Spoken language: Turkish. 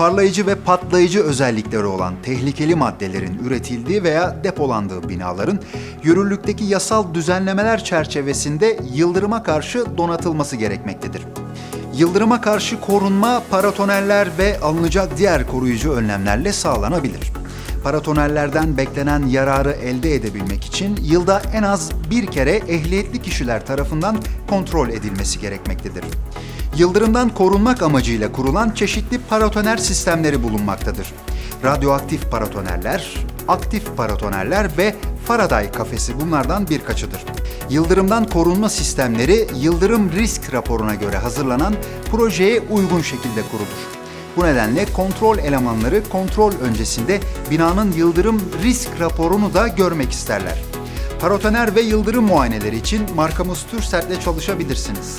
parlayıcı ve patlayıcı özellikleri olan tehlikeli maddelerin üretildiği veya depolandığı binaların yürürlükteki yasal düzenlemeler çerçevesinde yıldırıma karşı donatılması gerekmektedir. Yıldırıma karşı korunma paratoneller ve alınacak diğer koruyucu önlemlerle sağlanabilir. Paratonellerden beklenen yararı elde edebilmek için yılda en az bir kere ehliyetli kişiler tarafından kontrol edilmesi gerekmektedir. Yıldırımdan korunmak amacıyla kurulan çeşitli paratoner sistemleri bulunmaktadır. Radyoaktif paratoneller, aktif paratoneller ve Faraday kafesi bunlardan birkaçıdır. Yıldırımdan korunma sistemleri yıldırım risk raporuna göre hazırlanan projeye uygun şekilde kurulur. Bu nedenle kontrol elemanları kontrol öncesinde binanın yıldırım risk raporunu da görmek isterler. Paratoner ve yıldırım muayeneleri için markamız Türsel'le çalışabilirsiniz.